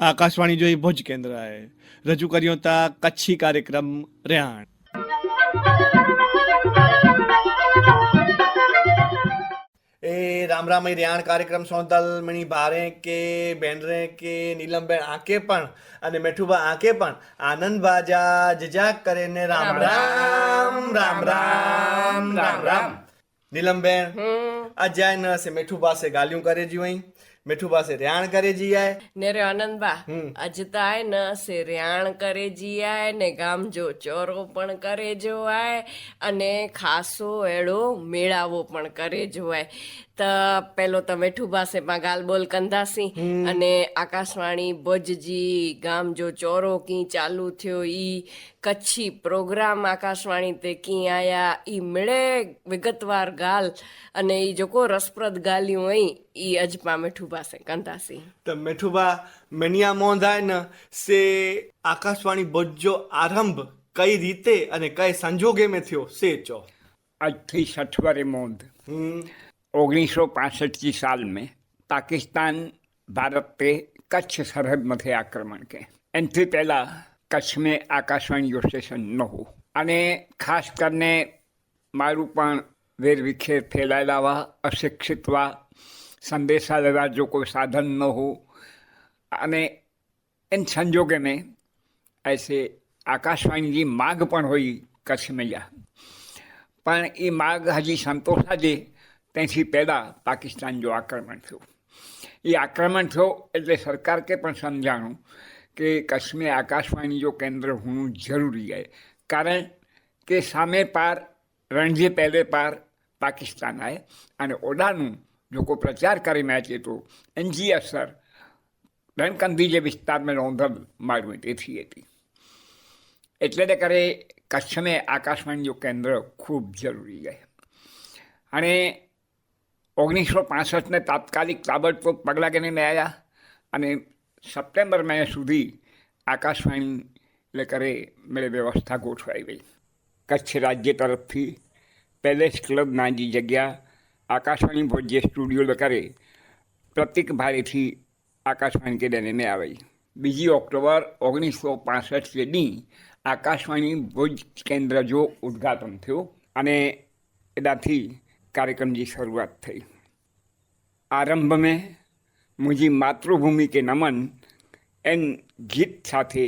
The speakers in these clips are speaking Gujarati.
આકાશવાણી જોઈ ભુજ કેન્દ્રએ રજૂ કર્યો હતા કચ્છી કાર્યક્રમ રેહાણ. એ રામ રામ રેહાણ કાર્યક્રમ સોંતલ મણી ભારે કે બેનરે કે નીલમબેન આંકે પણ અને મેઠુબા આંકે પણ આનંદ બાજા જજાક કરે ને રામ રામ રામ. રામ રામ રામ નીલમબેન અજાય ન સે મેઠુ સે ગાલિયું કરે જ્યું વहीं મેઠુ પાસે રેણ કરે જી આય ને રે આનંદબા અજતાય ન સે રેણ કરે જીયાય ને ગામ જો ચોરો પણ કરે જોવાય અને ખાસો એડો મેળાવો પણ કરે જોવાય. તો પેલો તો મેઠું પાસે માં ગાલ બોલ કંધાસી અને આકાશવાણી ભજજી ગામ જો ચોરો કી ચાલુ થયો ઈ કચ્છી પ્રોગ્રામ આકાશવાણી તે કી આયા ઈ મળે વિગતવાર ગાલ અને ઈ જોકો રસપ્રદ ગાલ્યું અહીં ઈ અજપા મેઠું પાસે કંધાસી તો મેઠુબા મનિયા મોંધાય ન સે આકાશવાણી બોજો આરંભ કઈ રીતે અને કઈ સંજોગે में થયો સે ચો આજથી સઠવરે મોંધ હમ ઓગણીસો पासठ की साल में पाकिस्तान भारत पे कच्छ सरहद मथे आक्रमण के એનાથી પહેલાં કચ્છ મેં આકાશવાણી સ્ટેશન ન હોય અને ખાસ કરીને મારું પણ વેરવિખેર ફેલાયેલા અશિક્ષિતવા સંદેશા લેવા જો કોઈ સાધन ન हो અને इन संजोगे में ऐसे आकाशवाणी जी माग पण हुई कच्छ जा પણ એ માગ હજી સંતોષા જે ત્યાંથી પહેલાં પાકિસ્તાન જો આક્રમણ થયું. એ આક્રમણ થયો એટલે સરકાર કે પણ સમજાણું કે કશ્મીર આકાશવાણી જો કેન્દ્ર હોવું જરૂરી છે. કારણ કે સામે પાર, રણજે પહેલે પાર પાકિસ્તાન આવે અને ઓડાનું જો કોઈ પ્રચાર કરી મેચે તો એનજી અસર રણકંદી જે વિસ્તારમાં નોંધલ મારું તેથી હતી એટલે તે કરે કચ્છને આકાશવાણી જો કેન્દ્ર ખૂબ જરૂરી છે અને ઓગણીસો પાસઠને તાત્કાલિક તાબડતોબ પગલાં કરીને આવ્યા અને સપ્ટેમ્બર મહિના સુધી આકાશવાણી એટલે કરે મેળે વ્યવસ્થા ગોઠવાઈ ગઈ કચ્છ રાજ્ય તરફથી પેલેસ ક્લબ નાની જગ્યા આકાશવાણી ભોજ્ય સ્ટુડિયો કરે પ્રતિક ભારેથી આકાશવાણી કેન્દ્રને મેં આવી બીજી ઓક્ટોબર ઓગણીસો પાસઠ દી આકાશવાણી ભુજ કેન્દ્ર જો ઉદ્ઘાટન થયું અને એનાથી कार्यक्रम की शुरुआत थी आरंभ में मुझी मातृभूमि के नमन एन गीत સાથે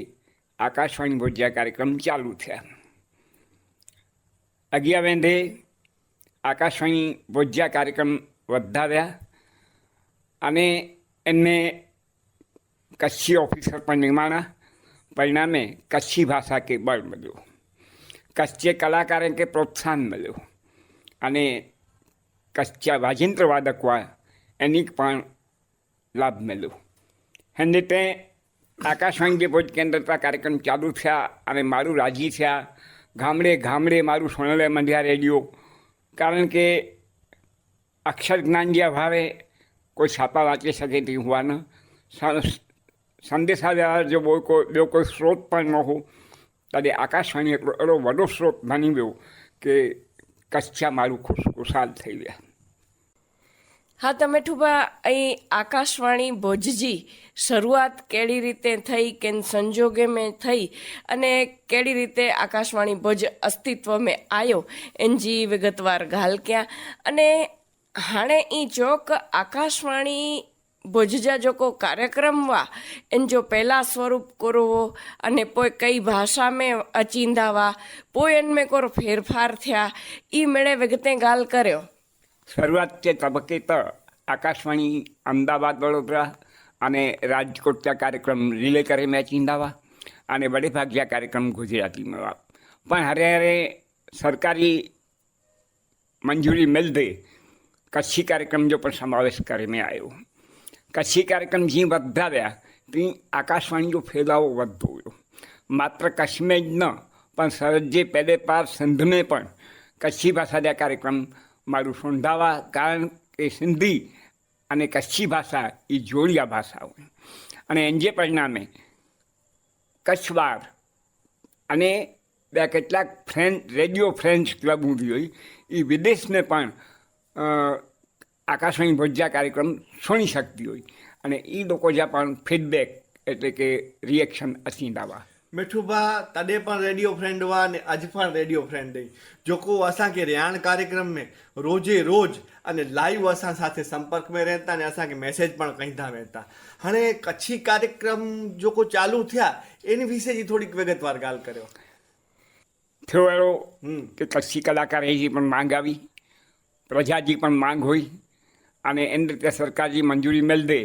આકાશવાણી ભોજ્યા કાર્યક્રમ ચાલુ થયા અગિયાર વેંધે આકાશવાણી ભોજ્યા કાર્યક્રમ વધાવ્યા અને એમને કચ્છી ઓફિસર પણ નિર્માણા. પરિણામે કચ્છી ભાષા કે બળ મળ્યું. કચ્છે કલાકારે કે પ્રોત્સાહન મળ્યું. અને કચ્છા વાજિંત્ર વાદક એની પણ લાભ મળ્યો. એને તે આકાશવાણી જે ભોજ કેન્દ્રતા કાર્યક્રમ ચાલુ થયા અને મારું રાજી થયા. ગામડે ગામડે મારું સોનલે મંડ્યા રેડિયો કારણ કે અક્ષર જ્ઞાન જે અભાવે કોઈ છાપા વાંચી શકે તે હોવાના. સંદેશા વ્યવહાર જો બહુ કોઈ જો કોઈ સ્ત્રોત પણ ન હોય, ત્યારે આકાશવાણી એટલો એનો વડો સ્ત્રોત માની ગયો કે કચ્છા મારું ખુશ ખુશાલ થઈ ગયા. હા, તમે ઠુભા અહીં આકાશવાણી ભોજજી શરૂઆત કેડી રીતે થઈ કે સંજોગે મેં થઈ અને કેડી રીતે આકાશવાણી ભોજ અસ્તિત્વ મેં આવ્યો એનજી વિગતવાર ગાલ ક્યાં. અને હાણે ઈ ચોક આકાશવાણી ભોજજા જો કો કાર્યક્રમ વા, એન જો પહેલા સ્વરૂપ કરવો અને પોઈ કઈ ભાષા में અચિંદાવા પોઈ એન में કોર ફેરફાર થયા, ઈ મેળે વિગતે ગાલ કર્યો. શરૂઆત તે તબક્કે તો આકાશવાણી અમદાવાદ, વડોદરા અને રાજકોટના કાર્યક્રમ રિલે કરે મેચ ઇંદાવા અને વડે ભાગ્યા કાર્યક્રમ ગુજરાતીમાં વા પણ હારે હારે સરકારી મંજૂરી મિલતે કચ્છી કાર્યક્રમ જો પણ સમાવેશ કરીને આવ્યો. કચ્છી કાર્યક્રમ જે વધાવ્યા તે આકાશવાણીનો ફેલાવો વધતો ગયો. માત્ર કચ્છમાં જ ન, પણ સરહદે પહેલે પાર સંધને પણ કચ્છી ભાષાના કાર્યક્રમ મારું સોંધાવા કારણ કે સિંધી અને કચ્છી ભાષા એ જોડિયા ભાષાઓ અને એનજે પરિણામે કચ્છવાર અને બે કેટલાક ફ્રેન્ચ રેડિયો ફ્રેન્ચ ક્લબ ઊભી હોય, એ વિદેશને પણ આકાશવાણી ભજ્યા કાર્યક્રમ સુણી શકતી હોય. અને એ લોકો જ્યાં પણ ફીડબેક એટલે કે રિએક્શન અચિંદાવા मिठूबा तॾहिं पण रेडियो फ्रेंड हुआ ने अॼु पण रेडियो फ्रेंड आहिनि जेको असांखे रिहाण कार्यक्रम में रोज़े रोज़ अने लाइव असां साथे संपर्क में रहनि था अने असांखे मैसेज पण कनि था वेनि था हाणे कच्छी कार्यक्रम जेको चालू थिया इन विषय जी थोरी विगतवार ॻाल्हि करियो थियो अहिड़ो की कच्छी कलाकार जी पण मांग आई प्रजा जी पण मांग हुई अने इन रीते सरकार जी मंजूरी मिलंदे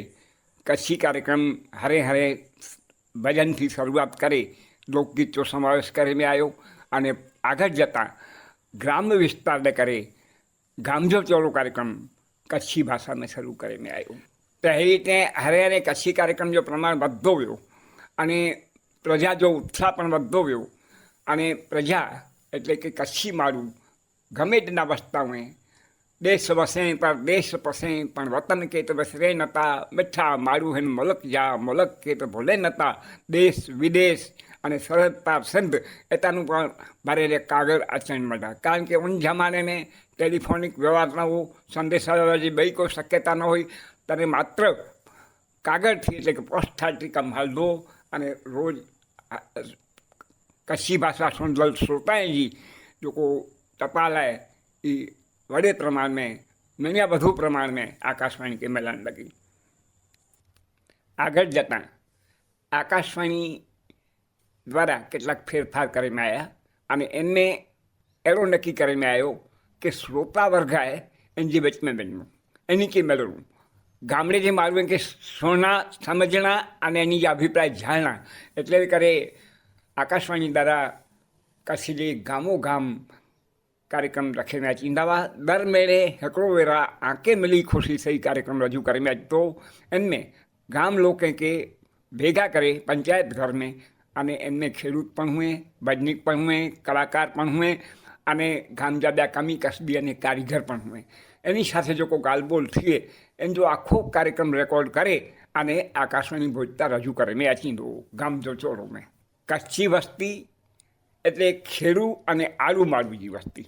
कच्छी कार्यक्रम हरे हरे ભજનથી શરૂઆત કરી લોકગીતનો સમાવેશ કરીને આવ્યો અને આગળ જતાં ગ્રામ્ય વિસ્તારને કરે ગામજો ચોરો કાર્યક્રમ કચ્છી ભાષામાં શરૂ કરીને આવ્યો. તો એ રીતે હરે હરે કચ્છી કાર્યક્રમ જો પ્રમાણ વધતો ગયો અને પ્રજા જો ઉત્સાહ પણ વધતો ગયો અને પ્રજા એટલે કે કચ્છી મારું ગમે તેના વસતા હોય દેશ વસે પર દેશ પસે પણ વતન કે તો વસરે નતા મીઠા મારું હેન મલક જા મલક કે તો ભોલે નતા, દેશ વિદેશ અને સરહદ પાર સંત એતાનું પણ ભરેલે કાગળ આચરણ મળતા કારણ કે ઊંઝા મારેને ટેલિફોનિક વ્યવહાર ન હોવું સંદેશાવ્યવહાર બઈ કોઈ શક્યતા ન હોય તને માત્ર કાગળથી એટલે કે પોસ્ટથી કમાલ દો અને રોજ કચ્છી ભાષા સુંદર શ્રોતાએજી લોકો ટપાલાએ એ टपाल आहे ई वॾे प्रमाण में मञा वधू प्रमाण में आकाशवाणी खे मिलणु लॻी આગળ જતાં આકાશવાણી દ્વારા કેટલાક ફેરફાર કરીને આવ્યા અને એમને એવો નક્કી કરીને આવ્યો કે શ્રોતા વર્ગ आहे इनजे विच में वञिणो इन खे मिलणो ગામડે જે મારું કે સોના સમજણા અને એની જે અભિપ્રાય જાણના એટલે કરે આકાશવાણી દ્વારા કચ્છી ગામો ગામ કાર્યક્રમ રખે મેં ચિંદાવા દર મેળે હકડો વેરા આંકે મિલી ખુશી થઈ કાર્યક્રમ રજૂ કરે મેં તો એમને ગામ લોકો કે ભેગા કરે પંચાયત ઘર મેં અને એમને ખેડૂત પણ હુએ ભજનિક પણ હુએ, કલાકાર પણ હુએ અને ગામજાદા કમી કસબી અને કારીગર પણ હુએ. એની સાથે જો કોઈ ગાલબોલ થઈએ, એમ જો આખો કાર્યક્રમ રેકોર્ડ કરે અને આકાશવાણી ભોજતા રજૂ કરે, મેં આચીંદો ગામ જો ચોરો મેં. કચ્છી વસ્તી એટલે ખેડૂ અને આલુ માળવીજી વસ્તી.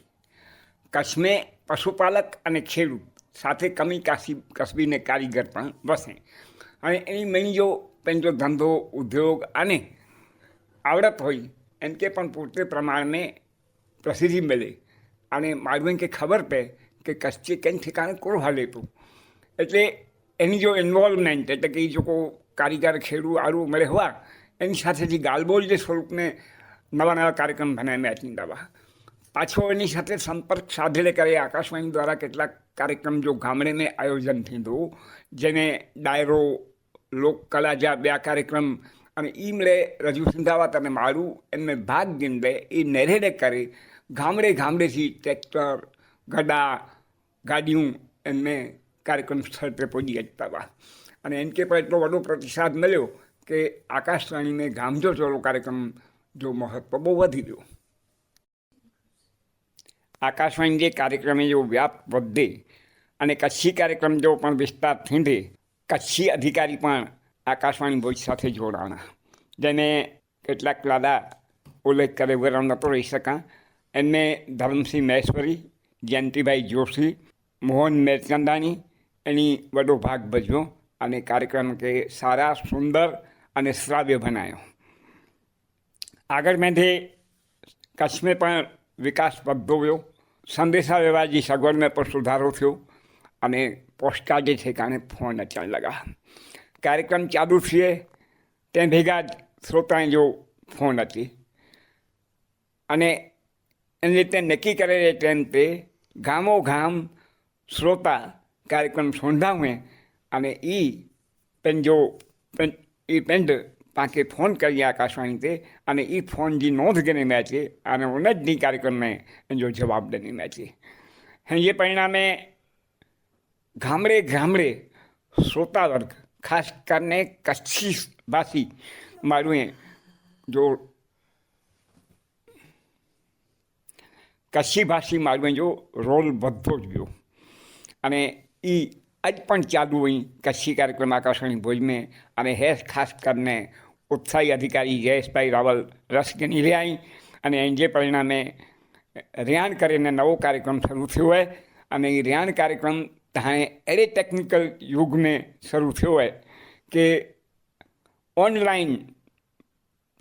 કચ્છમાં પશુપાલક અને ખેડૂત સાથે કમી કાશી કસબીને કારીગર પણ વસે. અને એની મેં જો પંहिंजो ધંધો, ઉદ્યોગ અને આવડત હોય એમ કે પણ પૂરતે પ્રમાણને પ્રસિદ્ધિ મળે. અને મારું કે ખબર પડે કે કચ્છી કેમ ઠેકાણે કોણ હાલે તું? એટલે એની જો ઇન્વોલ્વમેન્ટ એટલે કે એ કોઈ કારીગર ખેડૂ આરું મળે હોવા, એની સાથે જે ગાલબોલ જે સ્વરૂપને નવા નવા કાર્યક્રમ બનાવીને અચીંદાવા પાછો એની સાથે સંપર્ક સાધેલે કરે. આકાશવાણી દ્વારા કેટલાક કાર્યક્રમ જો ગામડેને આયોજન થયું જેને ડાયરો, લોકકલા જે બે કાર્યક્રમ અને ઈ મળે રજૂ સંધાવત અને મારું, એમને ભાગ ગીંદે એ નેરેડે કરી. ગામડે ગામડેથી ટ્રેક્ટર, ગડા ગાડીયું એમને કાર્યક્રમ સ્થળ પર પહોંચી જતા અને એમ કે પણ એટલો વધુ પ્રતિસાદ મળ્યો કે આકાશવાણીને ગામજો ચોલો કાર્યક્રમ જો મહત્ત્વ બહુ વધી ગયો. આકાશવાણી જે કાર્યક્રમે જો વ્યાપ વધે અને કચ્છી કાર્યક્રમ જો પણ વિસ્તાર થીંધે કચ્છી અધિકારી પણ આકાશવાણી ભોજ સાથે જોડાણા. જેને કેટલાક લાદા ઉલ્લેખ કરે વગર નહોતો રહી શકા. એમને ધર્મસિંહ મહેશ્વરી, જયંતિભાઈ જોશી, મોહન મેરચંદાની એની વડો ભાગ ભજવ્યો અને કાર્યક્રમ કે સારા, સુંદર અને શ્રાવ્ય બનાવ્યો આગળ મેંધે કચ્છમાં પણ વિકાસ પગભવ્યો સંદેશા વ્યવહારની સગવડમાં પણ સુધારો થયો અને પોસ્ટા જે છે કારણે ફોન અચણ લગા કાર્યક્રમ ચાલુ છીએ ત્યાં ભેગા જ શ્રોતાએ જો ફોન હતી. અને એની રીતે નક્કી કરેલી તેમ તે ગામો ગામ શ્રોતા કાર્યક્રમ સંધાવે અને એ પણ જો એ પેન્ટ तव्हांखे फ़ोन कई आकाशवाणी ते अने ई फ़ोन जी नोंध गिने में अचे अने उन ॾींहुं कार्यक्रम में पंहिंजो जवाबु ॾिने में अचे हिन जे परिणामे गामड़े गामड़े श्रोता वर्ग ख़ासि करने कच्छी भाषी माण्हू जो કચ્છી ભાષી માળવે જો રોલ વધતો જ ગયો અને એ આજ પણ ચાલુ હોય કચ્છી કાર્યક્રમ આકાશવાણી ભોજ में અને હેસ ખાસ કરીને ઉત્સાહી અધિકારી જયેશભાઈ રાવલ રસ નિર્યાઈ અને એન્જે પરિણામે રિયાણ કરીને નવો કાર્યક્રમ શરૂ થયો હોય અને એ રિયાણ કાર્યક્રમ તાણે એરે ટેકનિકલ યુગને શરૂ થયો હોય કે ઓનલાઈન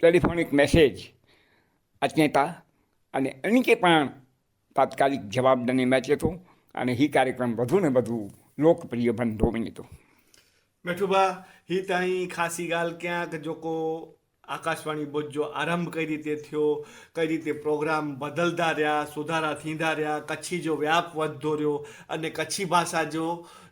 ટેલિફોનિક મેસેજ અચેતા અને અનેકે પણ તાત્કાલિક જવાબદારી મેચ હતો અને એ કાર્યક્રમ વધુ ને વધુ લોકપ્રિય બંધો બન્યો હતો. મેઠુભા હી તાઈ ખાસી ગાલ ક્યાંક જોકો આકાશવાણી બોજો આરંભ કઈ રીતે થયો કઈ રીતે પ્રોગ્રામ બદલતા રહ્યા સુધારા થીંદા રહ્યા કચ્છી જો વ્યાપ વધતો રહ્યો અને કચ્છી ભાષા જો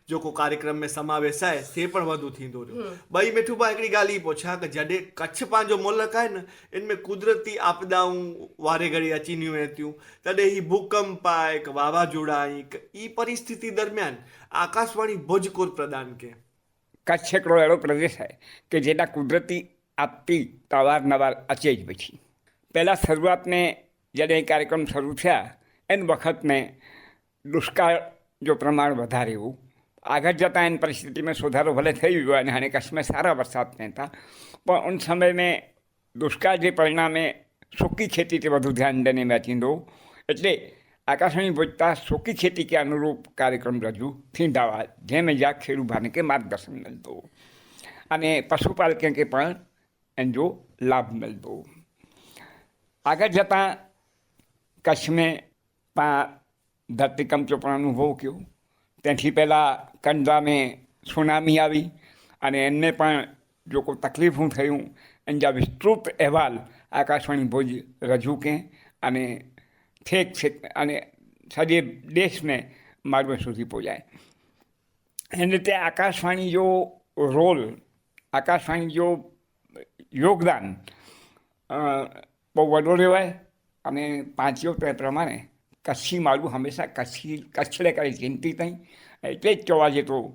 જોકો કાર્યક્રમ મેં સમાવેશ થાય તે પણ વધુ થીંદો રહ્યો. ભાઈ મેઠુભા હિકડી ગાલ ઈ પૂછા કે જॾहिं કચ્છ પાંજો मुल्क आहे न इन में कुदरती आपदाऊं वारे घड़ी अची वें थियूं तॾहिं ही भूकंप आहे हिकु वावाजोड़ा आई ઈ પરિસ્થિતિ દરમિયાન આકાશવાણી ભોજકોર પ્રદાન કે. કચ્છ કચ્છકડો એવો પ્રદેશ છે કે જેના કુદરતી આપતી તો અવારનવાર અચે જ પછી પહેલાં શરૂઆત મેં જ્યારે એ કાર્યક્રમ શરૂ થયા, એન વખત મેં દુષ્કાળ જો પ્રમાણ વધારે એવું આગળ જતાં એની પરિસ્થિતિમાં સુધારો ભલે થઈ ગયો અને અને કચ્છમાં સારા વરસાદ હતા પણ ઉન સમય મેં દુષ્કાળ જે પરિણામે સૂકી ખેતી તે વધુ ધ્યાન દઈને મેચીંદો એટલે આકાશવાણી ભોજતા સોકી ખેતી કે અનુરૂપ કાર્યક્રમ રજૂ ફીંડાવાદ જેને જ્યાં ખેડૂભાને કે માર્ગદર્શન મળતો. અને પશુપાલકે પણ એનો લાભ મળતો. આગળ જતાં કચ્છમાં પા ધરતીકંપનો પણ અનુભવ કયો. તેથી પહેલાં કંડલામાં સુનામી આવી અને એમને પણ જો કોઈ તકલીફું થયું એના વિસ્તૃત અહેવાલ આકાશવાણી ભોજ રજૂ કે અને ઠેક ઠેક અને સદે દેશને માર્ગ સુધી પહોંચાય. એને તે આકાશવાણી જો રોલ, આકાશવાણી જો યોગદાન બહુ વધુ રહેવાય અમે પાંચીઓ પ્રમાણે કચ્છી મારું હંમેશા કચ્છી કચ્છડે કરે ચિંતિત નહીં. એટલે જ કહેવા જેટલું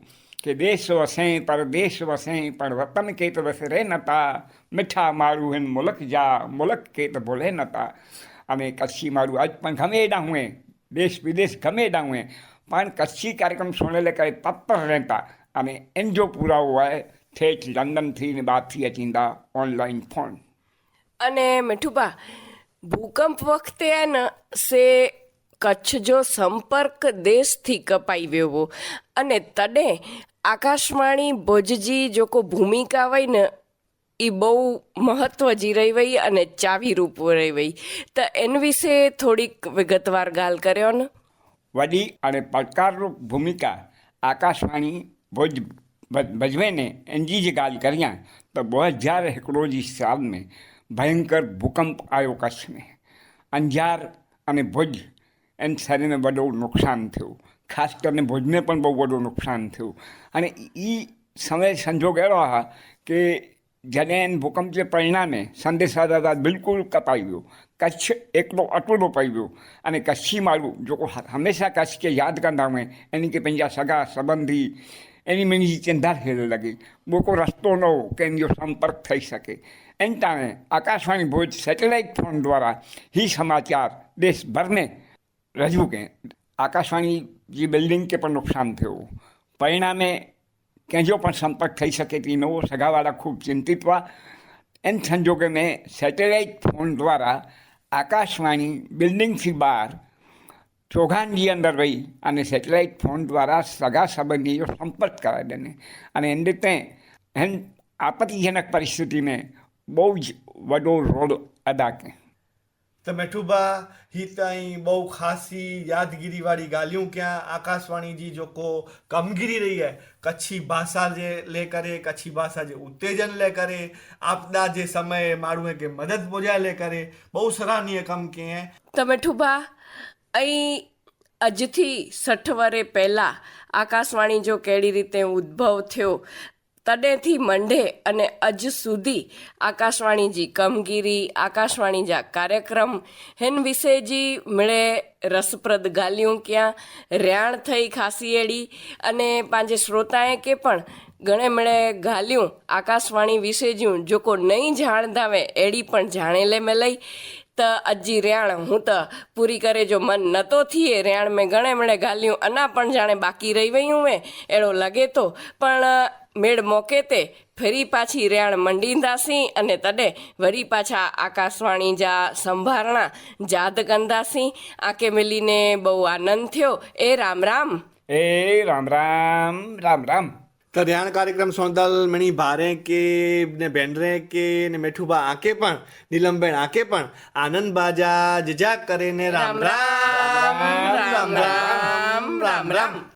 કે દેશ વસે પરદેશ વસે પણ વતન કેત વસે રે નતા, મીઠા મારું હિન મુલક જા, મુલક કેત ભોલે નતા. અમે કચ્છી મારું આજ પણ ગમે ડાહુએ દેશ વિદેશ ગમે ડાહુએ પણ કચ્છી કાર્યક્રમ સુણેલે કરે તત્પર રહેતા. અમે એનજો પૂરા હોય, ઠેઠ લંડનથી ને બાદથી અચિંદા ઓનલાઈન ફોન. અને મીઠુભા, ભૂકંપ વખતે ને સે કચ્છ જો સંપર્ક દેશથી કપાઈ ગયો અને તને આકાશવાણી ભોજજી જો કો ભૂમિકા હોય ને એ બહુ મહત્ત્વ જીરાઈ વઈ અને ચાવી રૂપ રહી વઈ તો એન વિશે થોડીક વિગતવાર ગાલ કર્યો ને? વડી અને પડકારરૂપ ભૂમિકા આકાશવાણી ભુજ ભજવે ને એનજી જે ગાલ કર્યા તો બે હજાર એકરોજી સાલને ભયંકર ભૂકંપ આવ્યો કચ્છને. અંજાર અને ભુજ એમ શરીરને બહુ નુકસાન થયું. ખાસ કરીને ભુજને પણ બહુ બધું નુકસાન થયું. અને એ સમય સંજોગ એવો હા કે જેને ભૂકંપને પરિણામે સંદેશાદાતા બિલકુલ કપાઈ ગયો. કચ્છ એકલો અટૂટ અપાઈ ગયો. અને કચ્છી મારું જો હંમેશા કચ્છ કે યાદ કરતા હોય, એની કે પંજા સગા, સંબંધી, એની મેની ચિંતા થયેલી લાગી. મોકો રસ્તો ન હો કે એનો સંપર્ક થઈ શકે. એન ટાણે આકાશવાણી ભુજ સેટેલાઇટ ફોન દ્વારા હી સમાચાર દેશભરને રજૂ કે આકાશવાણી જે બિલ્ડિંગ કે પણ નુકસાન થયું. પરિણામે કહેજો પણ સંપર્ક થઈ શકે તે નવો સગાવાળા ખૂબ ચિંતિત વા એમ સંજોગે મેં સેટેલાઇટ ફોન દ્વારા આકાશવાણી બિલ્ડિંગથી બહાર ચોઘાનજી અંદર રહી અને સેટેલાઇટ ફોન દ્વારા સગા સંબંધીઓ સંપર્ક કરાવી દેને. અને એમ રીતે એમ આપત્તિજનક પરિસ્થિતિને બહુ જ વડો રોડ અદા કરે तो मेठूबा ही ताई बहु खासी यादगिरी वाली गालू क्या आकाशवाणी जी जो को कमगिरी रही है कच्छी भाषा जे ले करे कच्छी भाषा के उत्तेजन ले कर आपदा के समय मारू के मदद पुजा ले कर बहु सराहनीय कम के हैं तो मेठूबा अज थी सठ वरे पहला आकाशवाणी जो कड़ी रीते उद्भव थो તડેથી મંઢે અને અજ સુધી આકાશવાણીજી કમગીરી, આકાશવાણીજા કાર્યક્રમ, હેન વિશેજી મળે રસપ્રદ ગાલ્યું ક્યાં, રેણ થઈ ખાસીએડી અને પાંજે શ્રોતાએ કે પણ ગણે મળે ગાલ્યું આકાશવાણી વિશે જ્યું જોકો નહીં જાણ ધાવે એડી પણ જાણે લે મેં લઈ. ત અજી રેણ, હું તો પૂરી કરે જો મન નતો થીએ, રેણ મેં ગણે મળે ગાલ્યું અના પણ જાણે બાકી રહી વયું મેં એડો લગે તો. પણ મેળ મોકે તે ફરી પાછી રેણ મંડીંદાસી અને તને વરી પાછા આકાશવાણી જા સંભારણા જાદ કંદાસી આંકે મિલીને બહુ આનંદ થયો. એ રામ રામ. એ રામ રામ રામ રામ. કલ્યાણ કાર્યક્રમ સોંદલ મણી ભારે કે ને બેનરે કે ને મેઠુબા આંકે પણ નીલમબેન આંકે પણ આનંદ બાજા જજા કરે ને રામ રામ. રામ રામ રામ રામ રામ.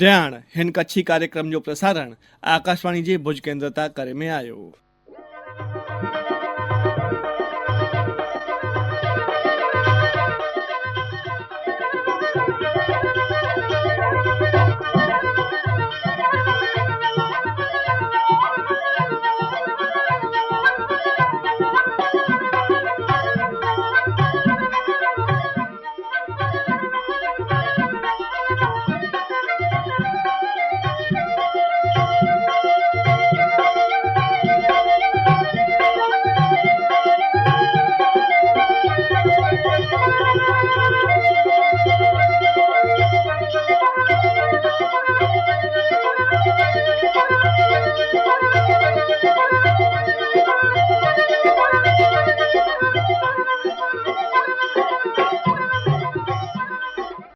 રેહાણ હેન કચ્છી કાર્યક્રમનું પ્રસારણ આકાશવાણી જે ભુજ કેન્દ્રતા કરે મેં આવ્યો